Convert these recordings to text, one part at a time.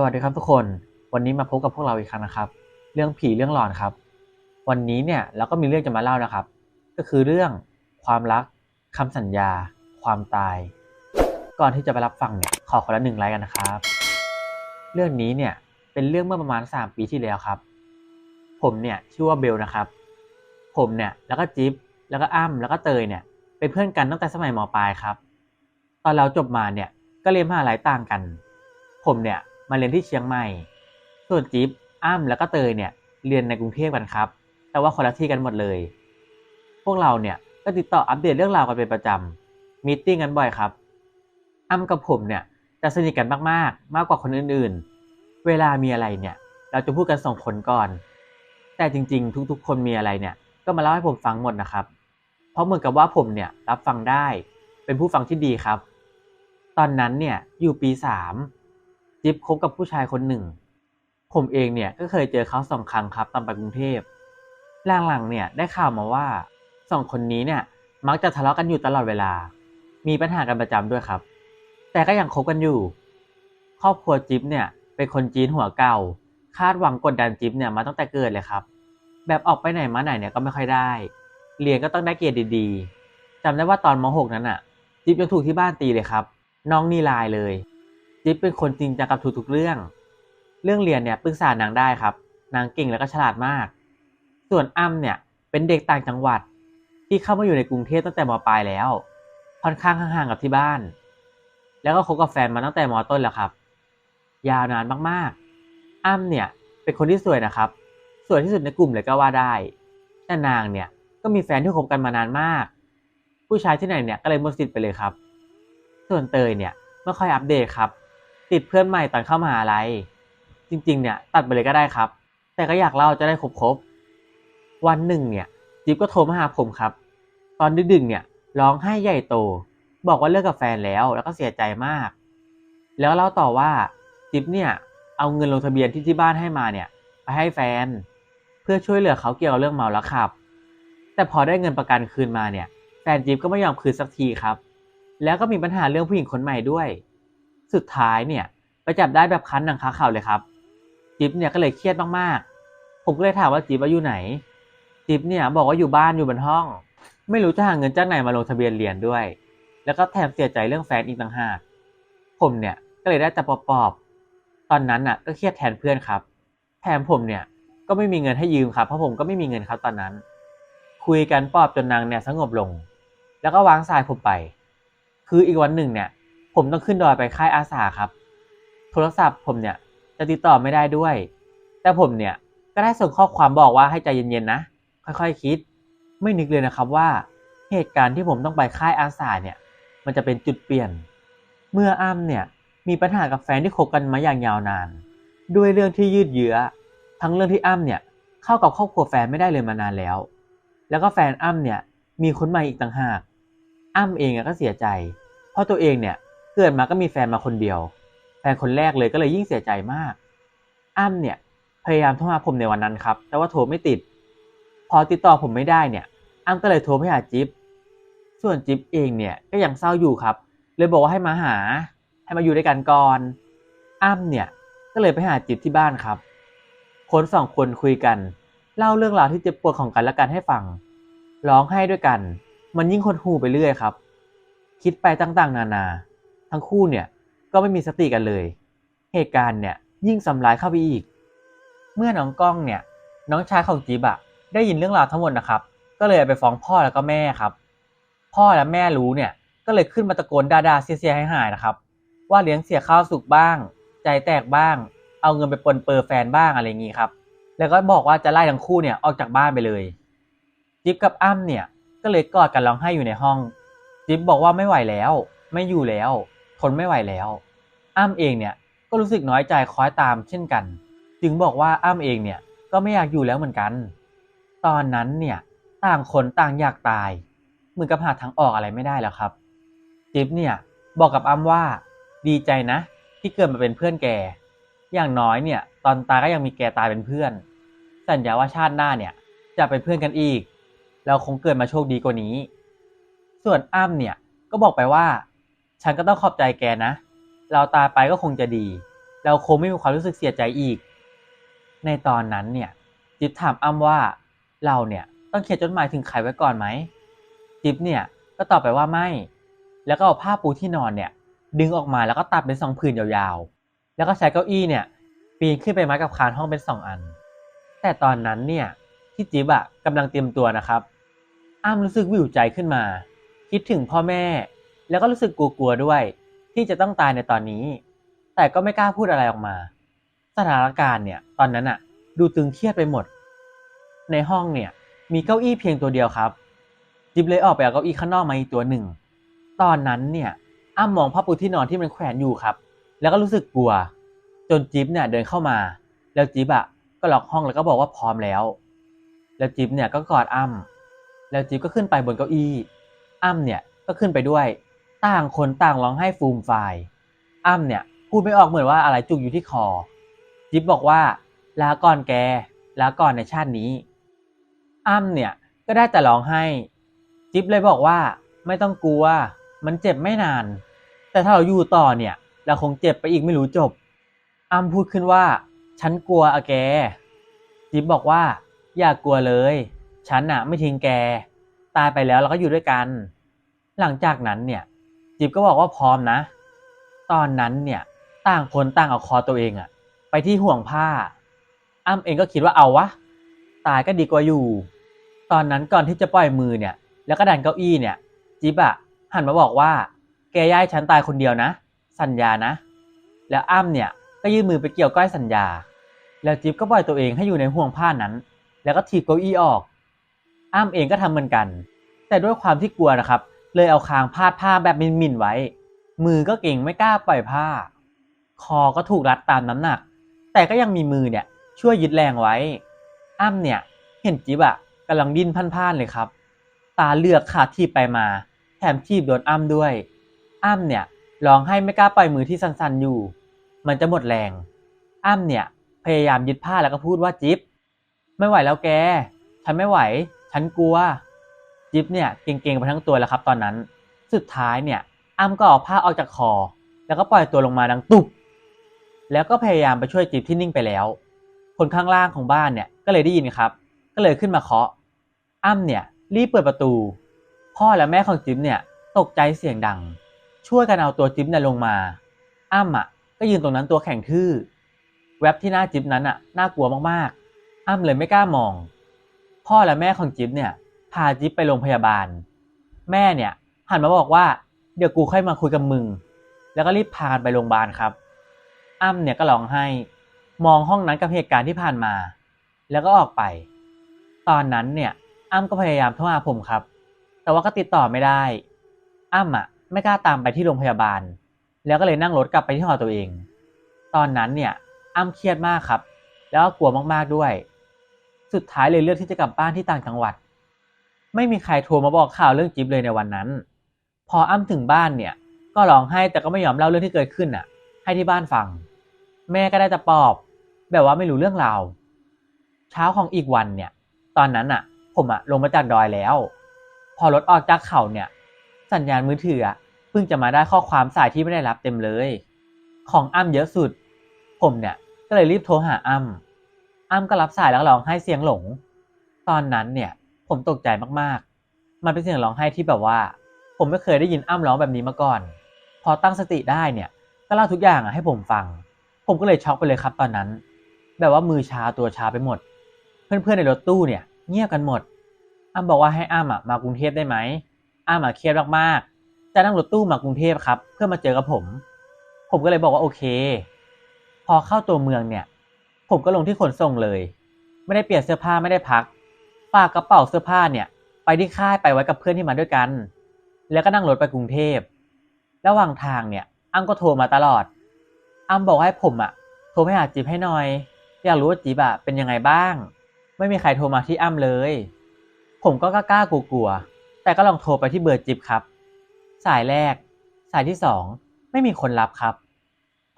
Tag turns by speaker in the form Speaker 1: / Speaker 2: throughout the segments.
Speaker 1: สวัสดีครับทุกคน วันนี้มาพบกับพวกเราอีกครั้งนะครับ เรื่องผีเรื่องหลอนครับ วันนี้เนี่ยเราก็มีเรื่องจะมาเล่านะครับ ก็คือเรื่องความรักคำสัญญา ความตาย ก่อนที่จะไปรับฟังเนี่ยขอคนละหนึ่งไลค์กันนะครับ เรื่องนี้เนี่ยเป็นเรื่องเมื่อประมาณ 3 ปีที่แล้วครับ ผมเนี่ยชื่อว่าเบลนะครับ ผมเนี่ยแล้วก็จิ๊บแล้วก็อ้ำแล้วก็เตยเนี่ยเป็นเพื่อนกันตั้งแต่สมัยมปลายครับ ตอนเราจบมาเนี่ยก็เรียนมหาลัยต่างกัน ผมเนี่ย มาเรียนที่เชียงใหม่ ส่วนจิ๊บอ้ำแล้วก็เตยเนี่ยเรียนในกรุงเทพกันครับ แต่ว่าคนละที่กันหมดเลย พวกเราเนี่ยก็ติดต่ออัปเดตเรื่องราวกันเป็นประจำมีติ้งกันบ่อยครับ อ้ำกับผมเนี่ยจะสนิทกันมากๆ มากกว่าคนอื่นๆ เวลามีอะไรเนี่ย เราจะพูดกันสองคนก่อน แต่จริงๆ ทุกๆ คนมีอะไรเนี่ย ก็มาเล่าให้ผมฟังหมดนะครับ เพราะเหมือนกับว่าผมเนี่ยรับฟังได้ เป็นผู้ฟังที่ดีครับ ตอนนั้นเนี่ยอยู่ปีสาม จิ๊บคบกับผู้ชายคนหนึ่ง ผมเองเนี่ยก็เคยเจอเขาสองครั้งครับตอนไปกรุงเทพหลังๆเนี่ยได้ข่าวมาว่าสองคนนี้เนี่ยมักจะทะเลาะกันอยู่ตลอดเวลา มีปัญหากันประจำด้วยครับ แต่ก็ยังคบกันอยู่ ครอบครัวจิ๊บเนี่ยเป็นคนจีนหัวเก่า คาดหวังกดดันจิ๊บเนี่ยมาตั้งแต่เกิดเลยครับ แบบออกไปไหนมาไหนเนี่ยก็ไม่ค่อยได้ เรียนก็ต้องได้เกรดดีๆจำได้ว่าตอนม .6 นั้นอะ จิ๊บยังถูกที่บ้านตีเลยครับ น้องนี่ลายเลย จิ๊บเป็นคนจริงจังกับทุกๆเรื่อง เรื่องเรียนเนี่ยปรึกษานางได้ครับ นางเก่งแล้วก็ฉลาดมาก ส่วนอ้ำเนี่ยเป็นเด็กต่างจังหวัด ที่เข้ามาอยู่ในกรุงเทพตั้งแต่มปลายแล้ว ค่อนข้างห่างๆกับที่บ้าน แล้วก็คบกับแฟนมาตั้งแต่มต้นแล้วครับ ยาวนานมากๆ อ้ำเนี่ยเป็นคนที่สวยนะครับ สวยที่สุดในกลุ่มเลยก็ว่าได้ แต่นางเนี่ยก็มีแฟนที่คบกันมานานมาก ผู้ชายที่ไหนเนี่ยก็เลยหมดสิทธิ์ไปเลยครับ ส่วนเตยเนี่ยไม่ค่อยอัปเดตครับ ติดเพื่อนใหม่ตอนเข้ามหาลัยจริง ๆ เนี่ย ตัดไปเลยก็ได้ครับ แต่ก็อยากเล่าจะได้ครบๆวันหนึ่งเนี่ย จิ๊บก็โทรมาหาผมครับ ตอนดึกๆเนี่ยร้องไห้ใหญ่โต บอกว่าเลิกกับแฟนแล้วแล้วก็เสียใจมาก แล้วเล่าต่อว่าจิ๊บเนี่ยเอาเงินลงทะเบียนที่ที่บ้านให้มาเนี่ยไปให้แฟน เพื่อช่วยเหลือเขาเกี่ยวกับเรื่องเมาแล้วขับ แต่พอได้เงินประกันคืนมาเนี่ย แฟนจิ๊บก็ไม่ยอมคืนสักทีครับ แล้วก็มีปัญหาเรื่องผู้หญิงคนใหม่ด้วย สุดท้ายเนี่ยไปจับได้แบบคันหนังคาเข่าเลยครับ จิ๊บเนี่ยก็เลยเครียดมากๆ ผมก็เลยถามว่าจิ๊บว่าอยู่ไหน จิ๊บเนี่ยบอกว่าอยู่บ้านอยู่บนห้อง ไม่รู้จะหาเงินจากไหนมาลงทะเบียนเรียนด้วย แล้วก็แถมเสียใจเรื่องแฟนอีกต่างหาก ผมเนี่ยก็เลยได้แต่ปอบๆตอนนั้นน่ะก็เครียดแทนเพื่อนครับ แถมผมเนี่ยก็ไม่มีเงินให้ยืมครับเพราะผมก็ไม่มีเงินครับตอนนั้น คุยกันปลอบจนนางเนี่ยสงบลง แล้วก็วางสายผมไป คืออีกวันหนึ่งเนี่ย ผมต้องขึ้นดอยไปค่ายอาสาครับ โทรศัพท์ผมเนี่ยจะติดต่อไม่ได้ด้วย แต่ผมเนี่ยก็ได้ส่งข้อความบอกว่าให้ใจเย็นๆนะ ค่อยๆคคิด ไม่นึกเลยนะครับว่า เหตุการณ์ที่ผมต้องไปค่ายอาสาเนี่ย มันจะเป็นจุดเปลี่ยน เมื่ออ้ำเนี่ยมีปัญหากับแฟนที่คบกันมาอย่างยาวนาน ด้วยเรื่องที่ยืดเยื้อ ทั้งเรื่องที่อ้ำเนี่ยเข้ากับครอบครัวแฟนไม่ได้เลยมานานแล้ว แล้วก็แฟนอ้ำเนี่ยมีคนใหม่อีกต่างหาก อ้ำเองก็เสียใจ เพราะตัวเองเนี่ย เกิดมาก็มีแฟนมาคนเดียว แฟนคนแรกเลยก็เลยยิ่งเสียใจมาก อ้ำเนี่ย พยายามโทรหาผมในวันนั้นครับ แต่ว่าโทรไม่ติด พอติดต่อผมไม่ได้เนี่ย อ้ำก็เลยโทรไปหาจิ๊บ ส่วนจิ๊บเองเนี่ยก็ยังเศร้าอยู่ครับ เลยบอกว่าให้มาหา ให้มาอยู่ด้วยกันก่อน อ้ำเนี่ยก็เลยไปหาจิ๊บที่บ้านครับ คนสองคนคุยกัน เล่าเรื่องราวที่เจ็บปวดของกันและกันให้ฟัง ร้องไห้ด้วยกัน มันยิ่งหดหู่ไปเรื่อยครับ คิดไปต่างๆ นานา ทั้งคู่เนี่ยก็ไม่มีสติกันเลย เหตุการณ์เนี่ยยิ่งสำร้ายเข้าไปอีก เมื่อน้องก้องเนี่ยน้องชายของจิ๊บอะได้ยินเรื่องราวทั้งหมดนะครับ ก็เลยไปฟ้องพ่อแล้วก็แม่ครับ พ่อและแม่รู้เนี่ยก็เลยขึ้นมาตะโกนด่าๆเสียๆให้หายนะครับ ว่าเลี้ยงเสียข้าวสุกบ้าง ใจแตกบ้าง เอาเงินไปปนเปื้อแฟนบ้างอะไรอย่างงี้ครับ แล้วก็บอกว่าจะไล่ทั้งคู่เนี่ยออกจากบ้านไปเลย จิ๊บกับอ้ำเนี่ยก็เลยกอดกันร้องไห้อยู่ในห้อง จิ๊บบอกว่าไม่ไหวแล้ว ไม่อยู่แล้ว ทนไม่ไหวแล้ว อ้ำเองเนี่ยก็รู้สึกน้อยใจคล้อยตามเช่นกัน จึงบอกว่าอ้ำเองเนี่ยก็ไม่อยากอยู่แล้วเหมือนกัน ตอนนั้นเนี่ยต่างคนต่างอยากตาย เหมือนกับหาทางออกอะไรไม่ได้แล้วครับ จิ๊บเนี่ยบอกกับอ้ำว่าดีใจนะ ที่เกิดมาเป็นเพื่อนแก อย่างน้อยเนี่ยตอนตายก็ยังมีแกตายเป็นเพื่อน สัญญาว่าชาติหน้าเนี่ยจะเป็นเพื่อนกันอีก เราคงเกิดมาโชคดีกว่านี้ ส่วนอ้ำเนี่ยก็บอกไปว่า ฉันก็ต้องขอบใจแกนะ เราตายไปก็คงจะดี เราคงไม่มีความรู้สึกเสียใจอีก ในตอนนั้นเนี่ย จิ๊บถามอ้ำว่าเราเนี่ยต้องเขียนจดหมายถึงใครไว้ก่อนไหม จิ๊บเนี่ยก็ตอบไปว่าไม่ แล้วก็เอาผ้าปูที่นอนเนี่ย ดึงออกมาแล้วก็ตัดเป็นสองผืนยาวๆ แล้วก็ใช้เก้าอี้เนี่ย ปีนขึ้นไปไม้กับคานห้องเป็นสองอัน แต่ตอนนั้นเนี่ยที่จิ๊บอะกำลังเตรียมตัวนะครับ อ้ำรู้สึกวิวใจขึ้นมา คิดถึงพ่อแม่ แล้วก็รู้สึกกลัวๆด้วย ที่จะต้องตายในตอนนี้ แต่ก็ไม่กล้าพูดอะไรออกมา สถานการณ์เนี่ยตอนนั้นอะดูตึงเครียดไปหมด ในห้องเนี่ยมีเก้าอี้เพียงตัวเดียวครับจิ๊บเลยออกไปเอาเก้าอี้ข้างนอกมาอีกตัวหนึ่ง ตอนนั้นเนี่ยอ้ำมองผ้าปูที่นอนที่มันแขวนอยู่ครับ แล้วก็รู้สึกกลัว จนจิ๊บเนี่ยเดินเข้ามา แล้วจิ๊บอะก็ล็อกห้องแล้วก็บอกว่าพร้อมแล้ว แล้วจิ๊บเนี่ยก็กอดอ้ำแล้วจิ๊บก็ขึ้นไปบนเก้าอี้ อ้ำเนี่ยก็ขึ้นไปด้วย ต่างคนต่างร้องไห้ฟูมฟายอ้ำเนี่ยพูดไม่ออกเหมือนว่าอะไรจุกอยู่ที่คอ จิ๊บบอกว่าลาก่อนแกลาก่อนในชาตินี้ อ้ำเนี่ยก็ได้แต่ร้องไห้ จิ๊บเลยบอกว่าไม่ต้องกลัว มันเจ็บไม่นาน แต่ถ้าเราอยู่ต่อเนี่ย เราคงเจ็บไปอีกไม่รู้จบ อ้ำพูดขึ้นว่า ฉันกลัวอะแก จิ๊บบอกว่า อย่ากกลัวเลย ฉันอะไม่ทิ้งแก ตายไปแล้วเราก็อยู่ด้วยกัน หลังจากนั้นเนี่ย จิ๊บก็บอกว่าพร้อมนะ ตอนนั้นเนี่ยต่างคนต่างเอาคอตัวเองอะไปที่ห่วงผ้า อ้ำเองก็คิดว่าเอาวะ ตายก็ดีกว่าอยู่ ตอนนั้นก่อนที่จะปล่อยมือเนี่ย แล้วก็ดันเก้าอี้เนี่ย จิ๊บอะหันมาบอกว่า แกย้ายฉันตายคนเดียวนะ สัญญานะ แล้วอ้ำเนี่ยก็ยื่นมือไปเกี่ยวก้อยสัญญา แล้วจิ๊บก็ปล่อยตัวเองให้อยู่ในห่วงผ้านั้น แล้วก็ถีบเก้าอี้ออก อ้ำเองก็ทำเหมือนกัน แต่ด้วยความที่กลัวนะครับ เลยเอาคางพาดผ้าแบบมินๆไว้ มือก็เก่งไม่กล้าปล่อยผ้า คอก็ถูกรัดตามน้ำหนัก แต่ก็ยังมีมือเนี่ยช่วยยึดแรงไว้ อ้ำเนี่ยเห็นจิ๊บอะกำลังดิ้นพันๆเลยครับ ตาเลือกขาดทีบไปมา แถมทีบโดนอ้ำด้วย อ้ำเนี่ยร้องให้ไม่กล้าปล่อยมือที่สั่นๆอยู่ มันจะหมดแรง อ้ำเนี่ยพยายามยึดผ้าแล้วก็พูดว่าจิ๊บไม่ไหวแล้วแก ฉันไม่ไหว ฉันกลัว จิ๊บเนี่ยเก่งๆไปทั้งตัวแล้วครับ ตอนนั้น สุดท้ายเนี่ยอ้ำก็เอาผ้าออกจากคอ แล้วก็ปล่อยตัวลงมาดังตุบแล้วก็พยายามไปช่วยจิ๊บที่นิ่งไปแล้ว คนข้างล่างของบ้านเนี่ยก็เลยได้ยินครับ ก็เลยขึ้นมาเคาะ อ้ำเนี่ยรีบเปิดประตู พ่อและแม่ของจิ๊บเนี่ยตกใจเสียงดัง ช่วยกันเอาตัวจิ๊บเนี่ยลงมา อ้ำอะก็ยืนตรงนั้นตัวแข็งทื่อแว็บที่หน้าจิ๊บนั้นอะน่ากลัวมากๆ อ้ำเลยไม่กล้ามอง พ่อและแม่ของจิ๊บเนี่ย พาจิ๊บไปโรงพยาบาล แม่เนี่ยหันมาบอกว่าเดี๋ยวกูค่อยมาคุยกับมึง แล้วก็รีบพากันไปโรงพยาบาลครับ อ้ำเนี่ยก็ร้องไห้มองห้องนั้นกับเหตุการณ์ที่ผ่านมา แล้วก็ออกไป ตอนนั้นเนี่ย อ้ำก็พยายามโทรหาผมครับ แต่ว่าก็ติดต่อไม่ได้ อ้ำอะไม่กล้าตามไปที่โรงพยาบาล แล้วก็เลยนั่งรถกลับไปที่หอตัวเอง ตอนนั้นเนี่ย อ้ำเครียดมากครับ แล้วก็กลัวมากๆด้วย สุดท้ายเลยเลือกที่จะกลับบ้านที่ต่างจังหวัด ไม่มีใครโทรมาบอกข่าวเรื่องจิ๊บเลยในวันนั้น พออ้ำถึงบ้านเนี่ย ก็ร้องไห้แต่ก็ไม่ยอมเล่าเรื่องที่เกิดขึ้นอะ ให้ที่บ้านฟัง แม่ก็ได้แต่ปอบ แบบว่าไม่รู้เรื่องราวเช้าของอีกวันเนี่ย ตอนนั้นอะ ผมอะลงมาจากดอยแล้ว พอรถออกจากเขาเนี่ย สัญญาณมือถืออะเพิ่งจะมาได้ข้อความสายที่ไม่ได้รับเต็มเลย ของอ้ำเยอะสุด ผมเนี่ยก็เลยรีบโทรหาอ้ำอ้ำก็รับสายแล้วร้องไห้เสียงหลง ตอนนั้นเนี่ย ผมตกใจมากๆ มันเป็นเสียงร้องไห้ที่แบบว่า ผมไม่เคยได้ยินอ้ำร้องแบบนี้มาก่อน พอตั้งสติได้เนี่ยก็เล่าทุกอย่างอะให้ผมฟัง ผมก็เลยช็อกไปเลยครับตอนนั้น แบบว่ามือชาตัวชาไปหมด เพื่อนๆในรถตู้เนี่ย เงียบกันหมด อ้ำบอกว่าให้อ้ำอะมากรุงเทพได้ไหมอ้ำอะเครียดมากๆ จะนั่งรถตู้มากรุงเทพครับ เพื่อมาเจอกับผม ผมก็เลยบอกว่าโอเค พอเข้าตัวเมืองเนี่ย ผมก็ลงที่ขนส่งเลย ไม่ได้เปลี่ยนเสื้อผ้าไม่ได้พัก ฝากกระเป๋าเสื้อผ้าเนี่ย ไปที่ค่ายไปไว้กับเพื่อนที่มาด้วยกัน แล้วก็นั่งรถไปกรุงเทพ ระหว่างทางเนี่ยอ้ำก็โทรมาตลอดอ้ำบอกให้ผมอะโทรไปหาจิ๊บให้หน่อย อยากรู้ว่าจิ๊บอะเป็นยังไงบ้าง ไม่มีใครโทรมาที่อ้ำเลย ผมก็กล้ากลัวๆแต่ก็ลองโทรไปที่เบอร์จิ๊บครับ สายแรก สายที่สองไม่มีคนรับครับ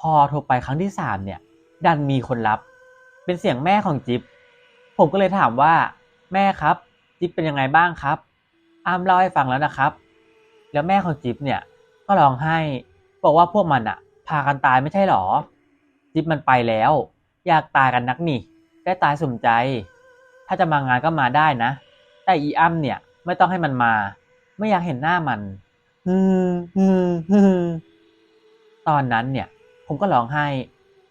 Speaker 1: พอโทรไปครั้งที่สามเนี่ย ดันมีคนรับ เป็นเสียงแม่ของจิ๊บผมก็เลยถามว่า แม่ครับ จิ๊บเป็นยังไงบ้างครับ อ้ำเล่าให้ฟังแล้วนะครับ แล้วแม่ของจิ๊บเนี่ยก็ร้องไห้บอกว่าพวกมันอะพากันตายไม่ใช่หรอ จิ๊บมันไปแล้ว อยากตายกันนักนี่ได้ตายสมใจ ถ้าจะมางานก็มาได้นะ แต่อีอ้ำเนี่ยไม่ต้องให้มันมา ไม่อยากเห็นหน้ามันฮึมฮึมฮึมตอนนั้นเนี่ย ผมก็ร้องไห้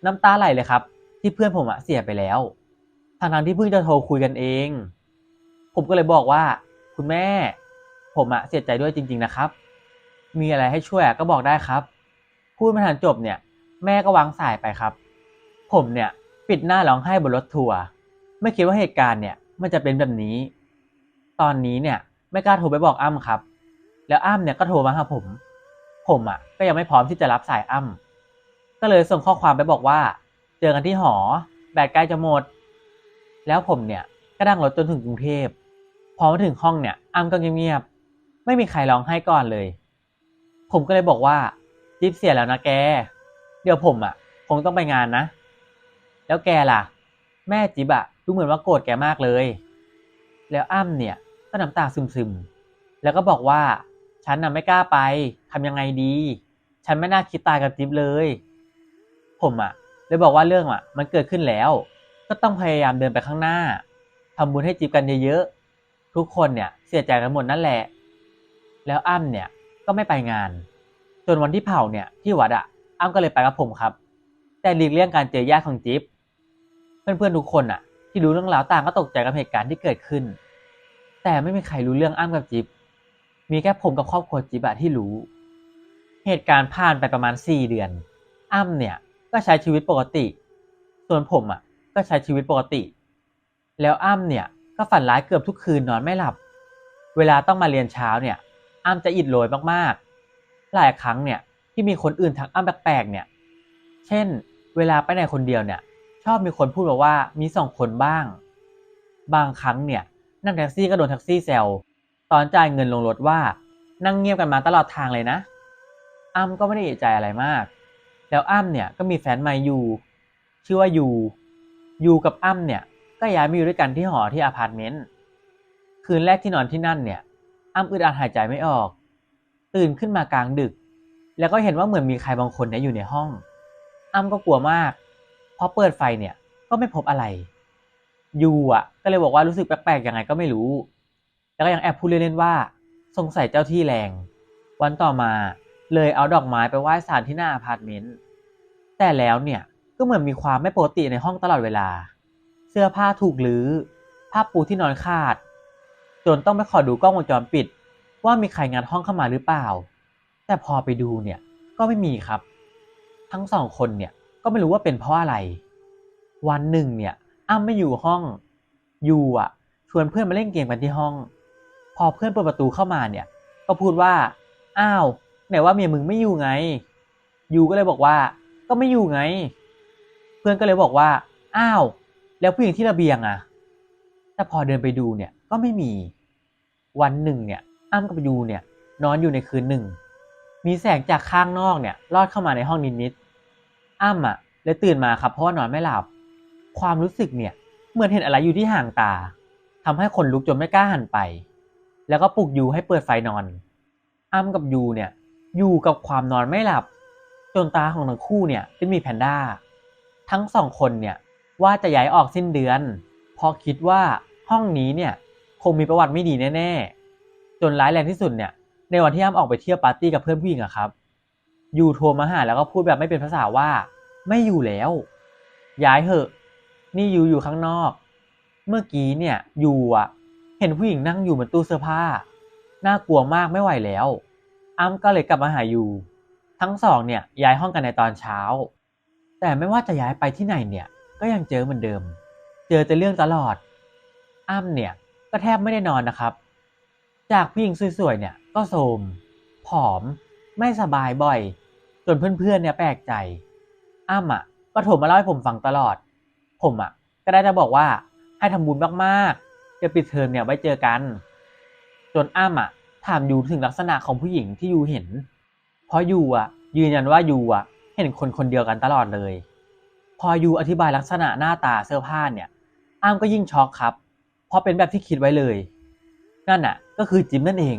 Speaker 1: น้ำตาไหลเลยครับ ที่เพื่อนผมอะเสียไปแล้วทางทางที่เพิ่งจะโทรคุยกันเอง ผมก็เลยบอกว่า คุณแม่ ผมอะเสียใจด้วยจริง ๆนะครับ มีอะไรให้ช่วยก็บอกได้ครับ พูดม่ทันจบเนี่ย แม่ก็วางสายไปครับ ผมเนี่ยปิดหน้าร้องไห้บนรถทัวร์ไม่คิดว่าเหตุการณ์เนี่ย มันจะเป็นแบบนี้ ตอนนี้เนี่ยไม่กล้าโทรไปบอกอ้ำครับ แล้วอ้ำเนี่ยก็โทรมาหาผม ผมอะ ก็ยังไม่พร้อมที่จะรับสายอ้ำก็เลยส่งข้อความไปบอกว่า เจอกันที่หอ แบตใกล้จะหมด แล้วผมเนี่ยก็นั่งรถจนถึงกรุงเทพ พอมาถึงห้องเนี่ยอ้ำก็เงียบๆไม่มีใครร้องไห้ก่อนเลย ผมก็เลยบอกว่าจิ๊บเสียแล้วนะแก เดี๋ยวผมอะคงต้องไปงานนะ แล้วแกล่ะ แม่จิ๊บอะดูเหมือนว่าโกรธแกมากเลย แล้วอ้ำเนี่ยก็น้ำตาซึมๆ แล้วก็บอกว่า ฉันน่ะไม่กล้าไปทำยังไงดี ฉันไม่น่าคิดตายกับจิ๊บเลย ผมอะเลยบอกว่าเรื่องอะ มันเกิดขึ้นแล้ว ก็ต้องพยายามเดินไปข้างหน้าทำบุญให้จิ๊บกันเยอะๆ ทุกคนเนี่ยเสียใจกันหมดนั่นแหละ แล้วอ้ำเนี่ยก็ไม่ไปงาน จนวันที่เผาเนี่ยที่วัดอะอ้ำก็เลยไปกับผมครับ แต่หลีกเลี่ยงการเจอญาติของจิ๊บเพื่อนๆทุกคนอะที่รู้เรื่องราวต่างก็ตกใจกับเหตุการณ์ที่เกิดขึ้น แต่ไม่มีใครรู้เรื่องอ้ำกับจิ๊บมีแค่ผมกับครอบครัวจิ๊บอะที่รู้ เหตุการณ์ผ่านไปประมาณสี่เดือน อ้ำเนี่ยก็ใช้ชีวิตปกติ ส่วนผมอะก็ใช้ชีวิตปกติ แล้วอ้ำเนี่ย ก็ฝันร้ายเกือบทุกคืนนอนไม่หลับ เวลาต้องมาเรียนเช้าเนี่ยอ้ำจะอิดโรยมากๆ หลายครั้งเนี่ยที่มีคนอื่นทักอ้ำแปลกๆเนี่ย เช่น เวลาไปไหนคนเดียวเนี่ย ชอบมีคนพูดมาว่ามีสองคนบ้าง บางครั้งเนี่ยนั่งแท็กซี่ก็โดนแท็กซี่แซวตอนจ่ายเงินลงรถว่านั่งเงียบกันมาตลอดทางเลยนะ อ้ำก็ไม่ได้เอะใจอะไรมาก แล้วอ้ำเนี่ยก็มีแฟนใหม่อยู่ ชื่อว่ายูยูกับอ้ำเนี่ย ก็ย้ายมาอยู่ด้วยกันที่หอที่อพาร์ตเมนต์ คืนแรกที่นอนที่นั่นเนี่ย อ้ำอึดอัดหายใจไม่ออก ตื่นขึ้นมากลางดึก แล้วก็เห็นว่าเหมือนมีใครบางคนเนี่ยอยู่ในห้อง อ้ำก็กลัวมาก พอเปิดไฟเนี่ยก็ไม่พบอะไร ยูอะ ก็เลยบอกว่ารู้สึกแปลกๆยังไงก็ไม่รู้ แล้วก็ยังแอบพูดเล่นๆว่า สงสัยเจ้าที่แรง วันต่อมาเลยเอาดอกไม้ไปไหว้ศาลที่หน้าอพาร์ตเมนต์ แต่แล้วเนี่ยก็เหมือนมีความไม่ปกติในห้องตลอดเวลา เสื้อผ้าถูกหรือผ้าปูที่นอนขาด จนต้องไปขอดูกล้องวงจรปิด ว่ามีใครงานห้องเข้ามาหรือเปล่า แต่พอไปดูเนี่ยก็ไม่มีครับ ทั้งสองคนเนี่ยก็ไม่รู้ว่าเป็นเพราะอะไร วันหนึ่งเนี่ยอ้ำไม่อยู่ห้องยูอะชวนเพื่อนมาเล่นเกมกันที่ห้อง พอเพื่อนเปิดประตูเข้ามาเนี่ย ก็พูดว่าอ้าวไหนว่าเมียมึงไม่อยู่ไงยูก็เลยบอกว่า ก็ไม่อยู่ไง เพื่อนก็เลยบอกว่า อ้าว แล้วผู้หญิงที่ระเบียงอะแต่พอเดินไปดูเนี่ยก็ไม่มีวันหนึ่งเนี่ยอ้ำกับยูเนี่ยนอนอยู่ในคืนหนึ่ง มีแสงจากข้างนอกเนี่ยลอดเข้ามาในห้องนิดๆอ้ำอะเลยตื่นมาครับเพราะว่านอนไม่หลับ ความรู้สึกเนี่ยเหมือนเห็นอะไรอยู่ที่ห่างตาทำให้คนลุกจนไม่กล้าหันไป แล้วก็ปลุกยูให้เปิดไฟนอน อ้ำกับยูเนี่ยอยู่กับความนอนไม่หลับ จนตาของทั้งคู่เนี่ยเป็นมีแพนด้า ทั้งสองคนเนี่ย ว่าจะย้ายออกสิ้นเดือนเพราะคิดว่าห้องนี้เนี่ยคงมีประวัติไม่ดีแน่ๆ จนร้ายแรงที่สุดเนี่ยในวันที่อ้ำออกไปเที่ยวปาร์ตี้กับเพื่อนผู้หญิงอะครับยูโทรมาหาแล้วก็พูดแบบไม่เป็นภาษาว่า ไม่อยู่แล้ว ย้ายเหอะ นี่ยูอยู่ข้างนอก เมื่อกี้เนี่ยยูอะเห็นผู้หญิงนั่งอยู่บนตู้เสื้อผ้า น่ากลัวมากไม่ไหวแล้วอ้ำก็เลยกลับมาหายูทั้งสองเนี่ยย้ายห้องกันในตอนเช้า แต่ไม่ว่าจะย้ายไปที่ไหนเนี่ย ก็ยังเจอเหมือนเดิม เจอแต่เรื่องตลอด อ้ำเนี่ยก็แทบไม่ได้นอนนะครับ จากผู้หญิงสวยๆเนี่ยก็โทมผอม ไม่สบายบ่อย จนเพื่อนๆเนี่ยแปลกใจ อ้ำอะ ก็โทรมาเล่าให้ผมฟังตลอด ผมอะ ก็ได้แต่บอกว่าให้ทำบุญมากๆเดี๋ยวปิดเทอมเนี่ยไว้เจอกัน จนอ้ำอะถามยูถึงลักษณะของผู้หญิงที่ยูเห็น เพราะยูอะ ยืนยันว่ายูอะ เห็นคนคนเดียวกันตลอดเลย พอยูอธิบายลักษณะหน้าตาเสื้อผ้าเนี่ย อ้ำก็ยิ่งช็อกครับเพราะเป็นแบบที่คิดไว้เลย นั่นอะ ก็คือจิมนั่นเอง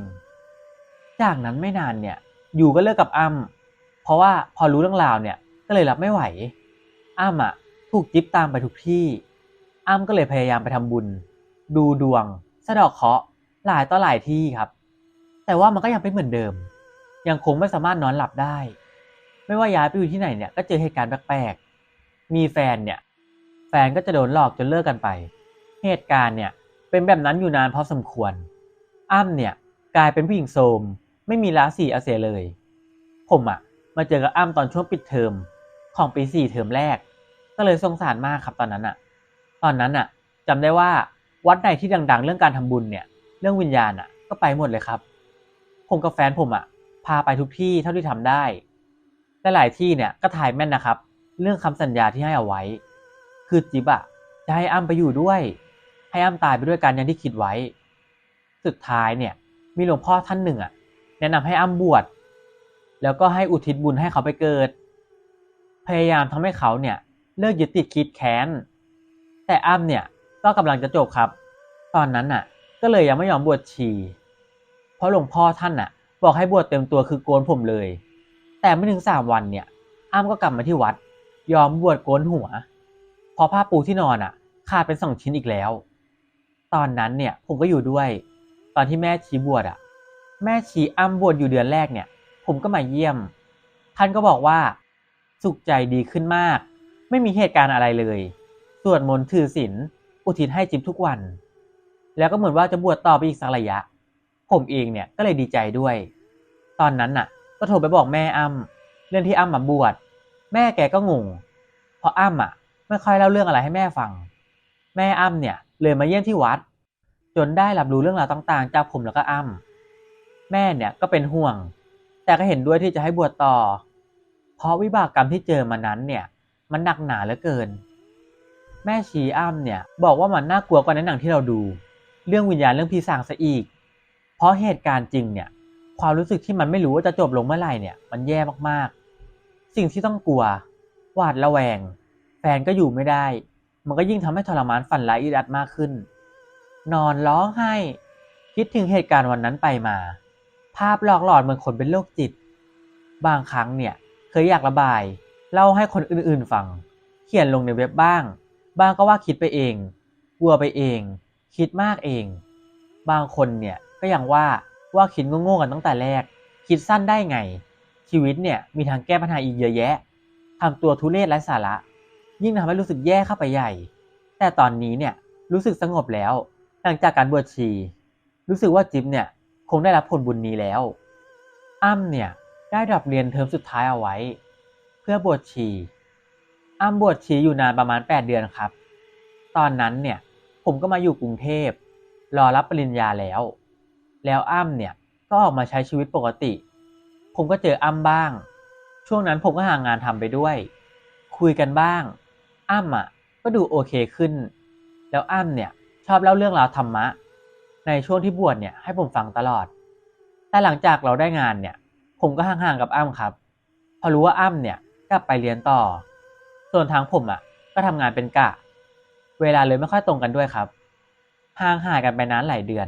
Speaker 1: จากนั้นไม่นานเนี่ย ยูก็เลิกกับอ้ำเพราะว่าพอรู้เรื่องราวเนี่ย ก็เลยรับไม่ไหวออ้ำอะถูกจิ๊บตามไปทุกที่ อ้ำก็เลยพยายามไปทำบุญ ดูดวง สะดอกเคราะห์ หลายต่อหลายที่ครับ แต่ว่ามันก็ยังเป็นเหมือนเดิม ยังคงไม่สามารถนอนหลับได้ ไม่ว่าย้ายไปอยู่ที่ไหนเนี่ย ก็เจอเหตุการณ์แปลก มีแฟนเนี่ย แฟนก็จะโดนหลอกจนเลิกกันไป เหตุการณ์เนี่ยเป็นแบบนั้นอยู่นานพอสมควร อ้ำเนี่ยกลายเป็นผู้หญิงโทรมไม่มีราศีอาเซียเลย ผมอะมาเจอกับอ้ำตอนช่วงปิดเทอมของปีสี่เทอมแรก ก็เลยสงสารมากครับตอนนั้นอะตอนนั้นอะจำได้ว่าวัดไหนที่ดัง ๆ เรื่องการทำบุญเนี่ย เรื่องวิญญาณอะก็ไปหมดเลยครับ ผมกับแฟนผมอะพาไปทุกที่เท่าที่ทำได้และหลายที่เนี่ยก็ถ่ายแม่นนะครับ เรื่องคำสัญญาที่ให้เอาไว้ คือจิ๊บอะจะให้อ้ำไปอยู่ด้วย ให้อ้ำตายไปด้วยกันอย่างที่คิดไว้ สุดท้ายเนี่ยมีหลวงพ่อท่านหนึ่งอะแนะนำให้อ้ำบวชแล้วก็ให้อุทิศบุญให้เขาไปเกิด พยายามทำให้เขาเนี่ยเลิกยึดติดคิดแค้น แต่อ้ำเนี่ยก็กำลังจะจบครับ ตอนนั้นน่ะก็เลยยังไม่ยอมบวชชีเพราะหลวงพ่อท่านน่ะบอกให้บวชเต็มตัวคือโกนผมเลย แต่ไม่ถึงสามวันเนี่ยอ้ำก็กลับมาที่วัด ยอมบวชโกนหัวเพราะผ้าปูที่นอนอะ ขาดเป็นสองชิ้นอีกแล้ว ตอนนั้นเนี่ยผมก็อยู่ด้วย ตอนที่แม่ชีบวชอะ แม่ชีอ้ำบวชอยู่เดือนแรกเนี่ย ผมก็มาเยี่ยม ท่านก็บอกว่า สุขใจดีขึ้นมาก ไม่มีเหตุการณ์อะไรเลย สวดมนต์ถือศีลอุทิศให้จิบทุกวัน แล้วก็เหมือนว่าจะบวชต่อไปอีกสักระยะ ผมเองเนี่ยก็เลยดีใจด้วย ตอนนั้นน่ะ ก็โทรไปบอกแม่อ้ำเรื่องที่อ้ำมาบวช แม่แกก็งง เพราะอ้ำอะ ไม่ค่อยเล่าเรื่องอะไรให้แม่ฟัง แม่อ้ำเนี่ย เลยมาเยี่ยมที่วัด จนได้รับรู้เรื่องราวต่างๆ จากผมแล้วก็อ้ำแม่เนี่ยก็เป็นห่วง แต่ก็เห็นด้วยที่จะให้บวชต่อ เพราะวิบากกรรมที่เจอมานั้นเนี่ย มันหนักหนาเหลือเกิน แม่ชีอ้ำเนี่ย บอกว่ามันน่ากลัวกว่าในหนังที่เราดู เรื่องวิญญาณเรื่องผีสางซะอีก เพราะเหตุการณ์จริงเนี่ย ความรู้สึกที่มันไม่รู้ว่าจะจบลงเมื่อไหร่เนี่ย มันแย่มากๆ สิ่งที่ต้องกลัว หวาดระแวง แฟนก็อยู่ไม่ได้ มันก็ยิ่งทำให้ทรมานฝันร้ายอีดัดมากขึ้น นอนร้องไห้ คิดถึงเหตุการณ์วันนั้นไปมา ภาพหลอกหลอนเหมือนคนเป็นโรคจิต บางครั้งเนี่ยเคยอยากระบาย เล่าให้คนอื่นๆฟัง เขียนลงในเว็บบ้าง บ้างก็ว่าคิดไปเอง กลัวไปเอง คิดมากเอง บางคนเนี่ยก็ยังว่าว่าคิดโง่ๆกันตั้งแต่แรก คิดสั้นได้ไง ชีวิตเนี่ยมีทางแก้ปัญหาอีกเยอะแยะทำตัวทุเรศไร้สาระ ยิ่งทำให้รู้สึกแย่เข้าไปใหญ่ แต่ตอนนี้เนี่ยรู้สึกสงบแล้ว หลังจากการบวชชี รู้สึกว่าจิ๊บเนี่ยคงได้รับผลบุญนี้แล้ว อ้ำเนี่ยได้ดรอปเรียนเทอมสุดท้ายเอาไว้ เพื่อบวชชี อ้ำบวชชีอยู่นานประมาณ 8 เดือนครับ ตอนนั้นเนี่ยผมก็มาอยู่กรุงเทพรอรับปริญญาแล้ว แล้วอ้ำเนี่ยก็ออกมาใช้ชีวิตปกติ ผมก็เจออ้ำบ้าง ช่วงนั้นผมก็หางานทำไปด้วย คุยกันบ้าง อ้ำอะก็ดูโอเคขึ้น แล้วอ้ำเนี่ยชอบเล่าเรื่องราวธรรมะ ในช่วงที่บวชเนี่ยให้ผมฟังตลอด แต่หลังจากเราได้งานเนี่ย ผมก็ห่างๆกับอ้ำครับ พอรู้ว่าอ้ำเนี่ยกลับไปเรียนต่อ ส่วนทางผมอะก็ทำงานเป็นกะ เวลาเลยไม่ค่อยตรงกันด้วยครับ ห่างหายกันไปนานหลายเดือน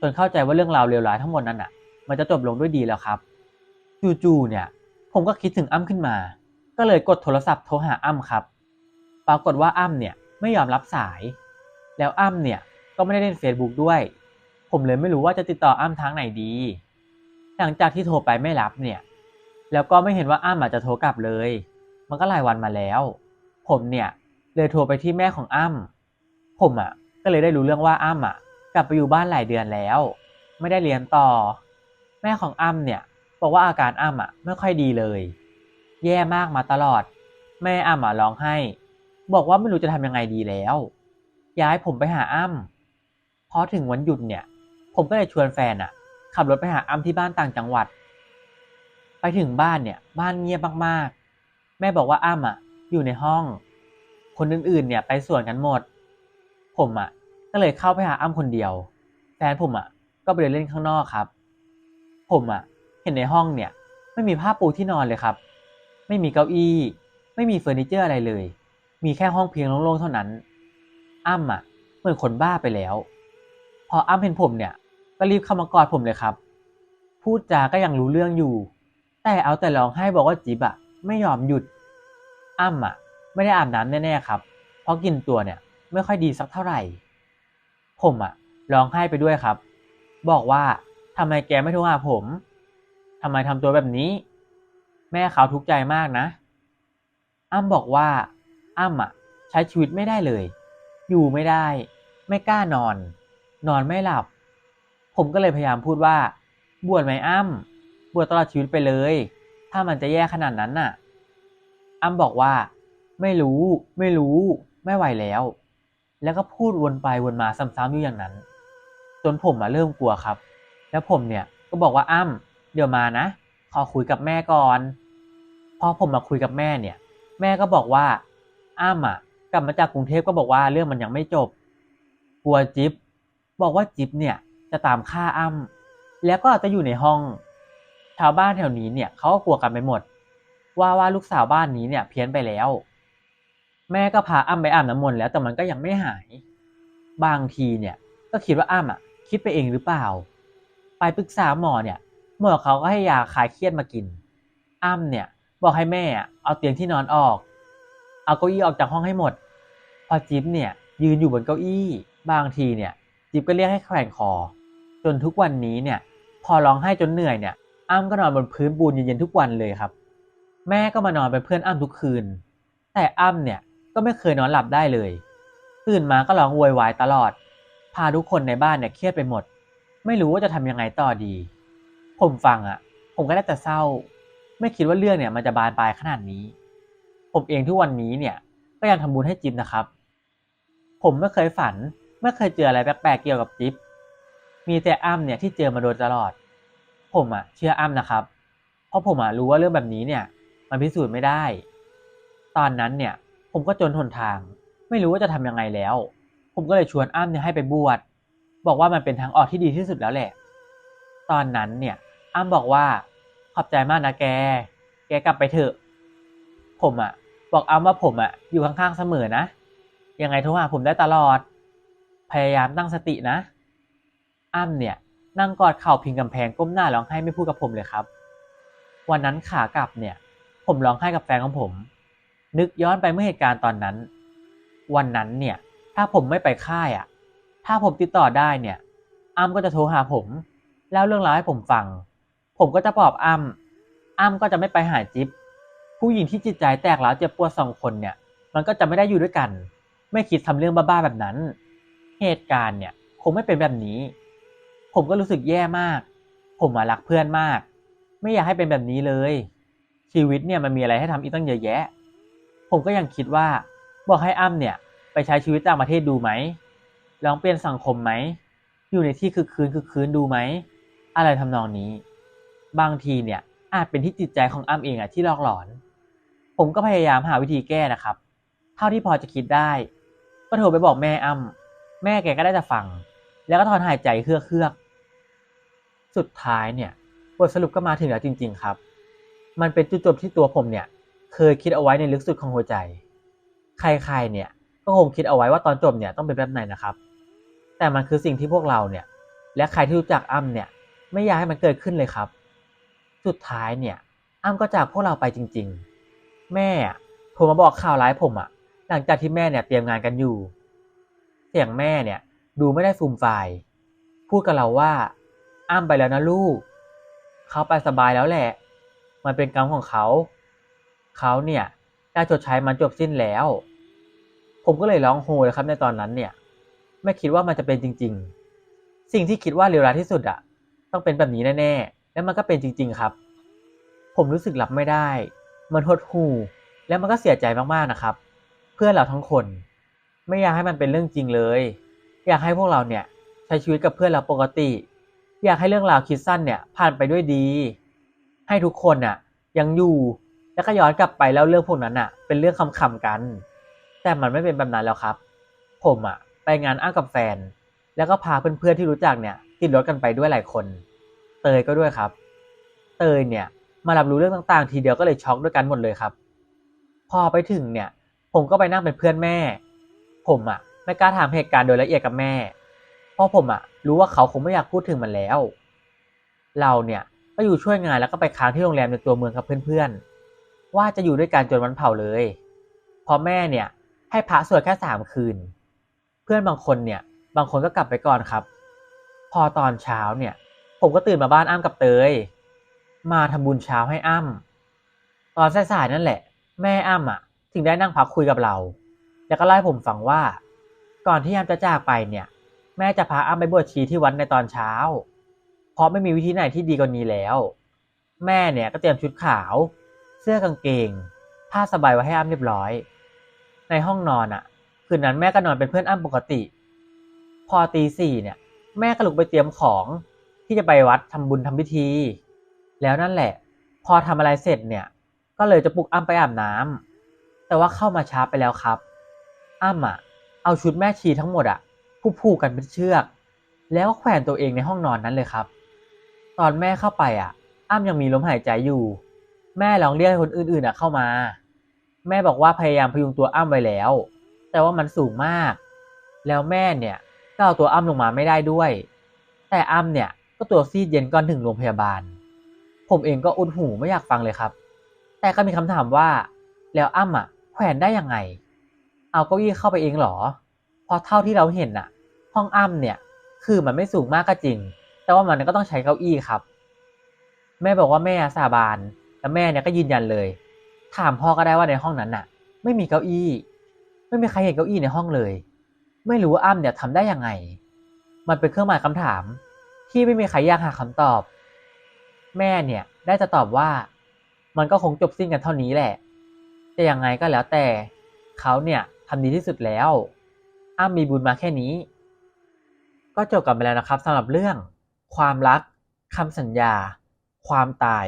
Speaker 1: จนเข้าใจว่าเรื่องราวเลวร้ายทั้งหมดนั้นอะ มันจะจบลงด้วยดีแล้วครับ จู่ๆเนี่ย ผมก็คิดถึงอ้ำขึ้นมา ก็เลยกดโทรศัพท์โทรหาอ้ำครับ ปรากฏว่าอ้ำเนี่ยไม่ยอมรับสาย แล้วอ้ำเนี่ยก็ไม่ได้เล่น Facebook ด้วย ผมเลยไม่รู้ว่าจะติดต่ออ้ำทางไหนดี หลังจากที่โทรไปไม่รับเนี่ย แล้วก็ไม่เห็นว่าอ้ำอาจจะโทรกลับเลย มันก็หลายวันมาแล้ว ผมเนี่ยเลยโทรไปที่แม่ของอ้ำผมอะก็เลยได้รู้เรื่องว่าอ้ำอะ กลับไปอยู่บ้านหลายเดือนแล้ว ไม่ได้เรียนต่อ แม่ของอ้ำเนี่ย บอกว่าอาการอ้ำอะไม่ค่อยดีเลย แย่มากมาตลอด แม่อ้ำอะร้องไห้ บอกว่าไม่รู้จะทำยังไงดีแล้ว ย้ายผมไปหาอ้ำพอถึงวันหยุดเนี่ย ผมก็เลยชวนแฟนอะ ขับรถไปหาอ้ำที่บ้านต่างจังหวัด ไปถึงบ้านเนี่ย บ้านเงียบมากๆ แม่บอกว่าอ้ำอะ อยู่ในห้อง คนอื่นๆ เนี่ยไปสวนกันหมด ผมอะ ก็เลยเข้าไปหาอ้ำคนเดียว แฟนผมอะ ก็ไปเดินเล่นข้างนอกครับ ผมอะ เห็นในห้องเนี่ย ไม่มีผ้าปูที่นอนเลยครับ ไม่มีเก้าอี้ ไม่มีเฟอร์นิเจอร์อะไรเลย มีแค่ห้องเพียงโล่งๆเท่านั้น อ้ำอะเหมือนคนบ้าไปแล้ว พออ้ำเห็นผมเนี่ย ก็รีบเข้ามากอดผมเลยครับ พูดจาก็ยังรู้เรื่องอยู่ แต่เอาแต่ร้องไห้บอกว่าจิ๊บอะไม่ยอมหยุด อ้ำอะ ไม่ได้อาบน้ำแน่ๆครับ เพราะกินตัวเนี่ยไม่ค่อยดีสักเท่าไหร่ ผมอะร้องไห้ไปด้วยครับ บอกว่าทำไมแกไม่โทรหาผม ทำไมทำตัวแบบนี้ แม่เขาทุกข์ใจมากนะ อ้ำบอกว่า อ้ำอะใช้ชีวิตไม่ได้เลย อยู่ไม่ได้ ไม่กล้านอน นอนไม่หลับ ผมก็เลยพยายามพูดว่า บวชไหมอ้ำบวชตลอดชีวิตไปเลย ถ้ามันจะแย่ขนาดนั้นน่ะ อ้ำบอกว่า ไม่รู้ ไม่รู้ ไม่ไหวแล้ว แล้วก็พูดวนไปวนมาซ้ำๆอยู่อย่างนั้น จนผมมาเริ่มกลัวครับ แล้วผมเนี่ยก็บอกว่าอ้ำ เดี๋ยวมานะ ขอคุยกับแม่ก่อน พอผมมาคุยกับแม่เนี่ย แม่ก็บอกว่า อ้ำอะ กลับมาจากกรุงเทพก็บอกว่าเรื่องมันยังไม่จบ กลัวจิ๊บ บอกว่าจิ๊บเนี่ยจะตามฆ่าอ้ำแล้วก็จะอยู่ในห้อง ชาวบ้านแถวนี้เนี่ยเขาก็กลัวกันไปหมด ว่าว่าลูกสาวบ้านนี้เนี่ยเพี้ยนไปแล้ว แม่ก็พาอ้ำไปอาบน้ำมนต์แล้วแต่มันก็ยังไม่หาย บางทีเนี่ยก็คิดว่าอ้ำอะ คิดไปเองหรือเปล่า ไปปรึกษาหมอเนี่ย หมอเขาก็ให้ยาคลายเครียดมากิน อ้ำเนี่ย บอกให้แม่เอาเตียงที่นอนออก เอาเก้าอี้ออกจากห้องให้หมด พอจิ๊บเนี่ย ยืนอยู่บนเก้าอี้ บางทีเนี่ย จิ๊บก็เรียกให้แขวนคอ จนทุกวันนี้เนี่ย พอร้องไห้จนเหนื่อยเนี่ย อ้ำก็นอนบนพื้นปูนเย็นๆทุกวันเลยครับ แม่ก็มานอนเป็นเพื่อนอ้ำทุกคืน แต่อ้ำเนี่ยก็ไม่เคยนอนหลับได้เลยตื่นมาก็ร้องโวยวายตลอด พาทุกคนในบ้านเนี่ยเครียดไปหมด ไม่รู้ว่าจะทำยังไงต่อดี ผมฟังอะ่ะผมก็ได้แต่เศร้า ไม่คิดว่าเรื่องเนี่ยมันจะบานปลายขนาดนี้ ผมเองทุกวันนี้เนี่ยก็ยังทำบุญให้จิ๊บนะครับ ผมไม่เคยฝันไม่เคยเจออะไรแปลกๆเกี่ยวกับจิ๊บมีแต่อ้ำเนี่ยที่เจอมาโดยตลอด ผมอะเชื่ออ้ำนะครับ เพราะผมอะรู้ว่าเรื่องแบบนี้เนี่ยมันพิสูจน์ไม่ได้ ตอนนั้นเนี่ยผมก็จนหนทาง ไม่รู้ว่าจะทำยังไงแล้ว ผมก็เลยชวนอ้ำเนี่ยให้ไปบวชบอกว่ามันเป็นทางออกที่ดีที่สุดแล้วแหละ ตอนนั้นเนี่ย อ้ำบอกว่าขอบใจมากนะแก แกกลับไปเถอะ ผมอะบอกอ้ำว่าผมอะอยู่ข้างๆเสมอนะ ยังไงโทรหาผมได้ตลอด พยายามตั้งสตินะ อ้ำเนี่ยนั่งกอดเข่าพิงกำแพงก้มหน้าร้องไห้ไม่พูดกับผมเลยครับ วันนั้นขากลับเนี่ย ผมร้องไห้กับแฟนของผม นึกย้อนไปเมื่อเหตุการณ์ตอนนั้น วันนั้นเนี่ย ถ้าผมไม่ไปค่ายอะ ถ้าผมติดต่อได้เนี่ยอ้ำก็จะโทรหาผม แล้วเรื่องราวให้ผมฟัง ผมก็จะปลอบอ้ำอ้ำก็จะไม่ไปหาจิ๊บผู้หญิงที่จิตใจแตกแล้วเจ็บปวดสองคนเนี่ย มันก็จะไม่ได้อยู่ด้วยกัน ไม่คิดทำเรื่องบ้าๆแบบนั้น เหตุการณ์เนี่ยคงไม่เป็นแบบนี้ ผมก็รู้สึกแย่มาก ผมมารักเพื่อนมาก ไม่อยากให้เป็นแบบนี้เลย ชีวิตเนี่ยมันมีอะไรให้ทำอีกตั้งเยอะแยะ ผมก็ยังคิดว่า บอกให้อ้ำเนี่ย ไปใช้ชีวิตต่างประเทศดูไหมลองเปลี่ยนสังคมไหมอยู่ในที่คือคืนคือคืนดูไหม อะไรทำนองนี้ บางทีเนี่ยอาจเป็นที่จิตใจของอ้ำเองอะที่หลอกหลอน ผมก็พยายามหาวิธีแก้นะครับ เท่าที่พอจะคิดได้ ก็โทรไปบอกแม่อ้ำแม่แกก็ได้แต่ฟัง แล้วก็ถอนหายใจเฮือกๆสุดท้ายเนี่ยบทสรุปก็มาถึงแล้วจริง ๆ ครับ มันเป็นจุดจบที่ตัวผมเนี่ย เคยคิดเอาไว้ในลึกสุดของหัวใจ ใครๆเนี่ยก็คงคิดเอาไว้ว่าตอนจบเนี่ยต้องเป็นแบบไหนนะครับ แต่มันคือสิ่งที่พวกเราเนี่ย และใครที่รู้จักอ้ำเนี่ย ไม่อยากให้มันเกิดขึ้นเลยครับ สุดท้ายเนี่ย อ้ำก็จากพวกเราไปจริง ๆ แม่โทรมาบอกข่าวร้ายผมอะหลังจากที่แม่เนี่ยเตรียมงานกันอยู่ เสียงแม่เนี่ย ดูไม่ได้ฟูมฟายพูดกับเราว่า อ้ำไปแล้วนะลูก เขาไปสบายแล้วแหละ มันเป็นกรรมของเขา เขาเนี่ยได้ชดใช้มันจบสิ้นแล้ว ผมก็เลยร้องโฮเลยครับในตอนนั้นเนี่ย ไม่คิดว่ามันจะเป็นจริง ๆ สิ่งที่คิดว่าเลวร้ายที่สุดอะ ต้องเป็นแบบนี้แน่ๆ แล้วมันก็เป็นจริง ๆ ครับ ผมรู้สึกรับไม่ได้ มันหดหู่ แล้วมันก็เสียใจมากๆ นะครับ เพื่อนเราทั้งคน ไม่อยากให้มันเป็นเรื่องจริงเลย อยากให้พวกเราเนี่ยใช้ชีวิตกับเพื่อนเราปกติ อยากให้เรื่องราวคิดสั้นเนี่ยผ่านไปด้วยดี ให้ทุกคนน่ะยังอยู่แล้วก็ย้อนกลับไปแล้วเรื่องพวกนั้นน่ะ เป็นเรื่องคำๆกัน แต่มันไม่เป็นแบบนั้นแล้วครับ ผมอะไปงานอ้างกับแฟน แล้วก็พาเพื่อนๆที่รู้จักเนี่ย ติดรถกันไปด้วยหลายคน เตยก็ด้วยครับ เตยเนี่ยมารับรู้เรื่องต่างๆ ทีเดียวก็เลยช็อกด้วยกันหมดเลยครับ พอไปถึงเนี่ย ผมก็ไปนั่งเป็นเพื่อนแม่ ผมอะไม่กล้าถามเหตุการณ์โดยละเอียดกับแม่ เพราะผมอะรู้ว่าเขาคงไม่อยากพูดถึงมันแล้ว เราเนี่ยก็อยู่ช่วยงานแล้วก็ไปค้างที่โรงแรมในตัวเมืองกับเพื่อนๆ ว่าจะอยู่ด้วยกันจนวันเผาเลยพราะแม่เนี่ยให้พระสวดแค่สามคืน เพื่อนบางคนเนี่ยบางคนก็กลับไปก่อนครับ พอตอนเช้าเนี่ย ผมก็ตื่นมาบ้านอ้ำกับเตย มาทำบุญเช้าให้อ้ำตอนสายๆนั่นแหละ แม่อ้ำอะ ถึงได้นั่งพักคุยกับเรา แล้วก็เล่าให้ผมฟังว่า ก่อนที่อ้ำจะจากไปเนี่ย แม่จะพาอ้ำไปบวชชีที่วัดในตอนเช้า เพราะไม่มีวิธีไหนที่ดีกว่านี้แล้ว แม่เนี่ยก็เตรียมชุดขาว เสื้อกางเกง ผ้าสบายไว้ให้อ้ำเรียบร้อย ในห้องนอนอะ คืนนั้นแม่ก็นอนเป็นเพื่อนอ้ำปกติ พอตีสี่เนี่ย แม่ก็ลุกไปเตรียมของที่จะไปวัดทำบุญทำพิธี แล้วนั่นแหละ พอทำอะไรเสร็จเนี่ย ก็เลยจะปลุกอ้ำไปอาบน้ำแต่ว่าเข้ามาช้าไปแล้วครับ อ้ำอะ เอาชุดแม่ชีทั้งหมดอะผูกๆกันเป็นเชือก แล้วก็แขวนตัวเองในห้องนอนนั้นเลยครับ ตอนแม่เข้าไปอะ อ้ำยังมีลมหายใจอยู่ แม่ลองเรียกให้คนอื่นๆอะเข้ามา แม่บอกว่าพยายามพยุงตัวอ้ำไว้แล้ว แต่ว่ามันสูงมาก แล้วแม่เนี่ย ก็เอาตัวอ้ำลงมาไม่ได้ด้วย แต่อ้ำเนี่ยก็ตัวซีดเย็นก่อนถึงโรงพยาบาล ผมเองก็อุดหูไม่อยากฟังเลยครับ แต่ก็มีคำถามว่า แล้วอ้ำอะแขวนได้ยังไง เอาเก้าอี้เข้าไปเองเหรอพราะเท่าที่เราเห็นน่ะ ห้องอ้ำเนี่ยคือมันไม่สูงมากก็จริง แต่ว่ามันก็ต้องใช้เก้าอี้ครับ แม่บอกว่าแม่สาบานแล้วแม่เนี่ยก็ยืนยันเลย ถามพ่อก็ได้ว่าในห้องนั้นน่ะ ไม่มีเก้าอี้ ไม่มีใครเห็นเก้าอี้ในห้องเลย ไม่รู้ว่าอ้ำเนี่ยทำได้ยังไง มันเป็นเครื่องหมายคำถาม ที่ไม่มีใครอยากหาคำตอบ แม่เนี่ยได้จะตอบว่า มันก็คงจบสิ้นกันเท่านี้แหละแต่ยังไงก็แล้วแต่เขาเนี่ยทำดีที่สุดแล้ว อ้ำมีบุญมาแค่นี้ ก็จบกันไปแล้วนะครับสำหรับเรื่อง ความรักคำสัญญา ความตาย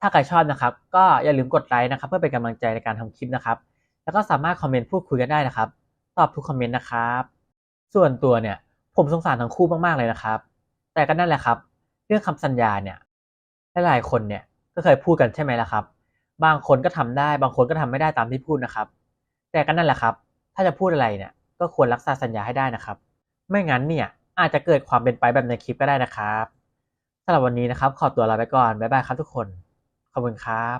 Speaker 1: ถ้าใครชอบนะครับ ก็อย่าลืมกดไลค์นะครับ เพื่อเป็นกำลังใจในการทำคลิปนะครับ แล้วก็สามารถคอมเมนต์พูดคุยกันได้นะครับ ตอบทุกคอมเมนต์นะครับ ส่วนตัวเนี่ยผมสงสารทั้งคู่มากๆเลยนะครับ แต่ก็นั่นแหละครับ เรื่องคำสัญญาเนี่ยหลายๆคนเนี่ยก็เคยพูดกันใช่ไหมล่ะครับ บางคนก็ทำได้บางคนก็ทำไม่ได้ตามที่พูดนะครับ แต่ก็นั่นแหละครับ ถ้าจะพูดอะไรเนี่ยก็ควรรักษาสัญญาให้ได้นะครับ ไม่งั้นเนี่ยอาจจะเกิดความเป็นไปแบบในคลิปก็ได้นะครับสำหรับวันนี้นะครับ ขอตัวลาไปก่อนบ๊ายบายครับทุกคนขอบคุณครับ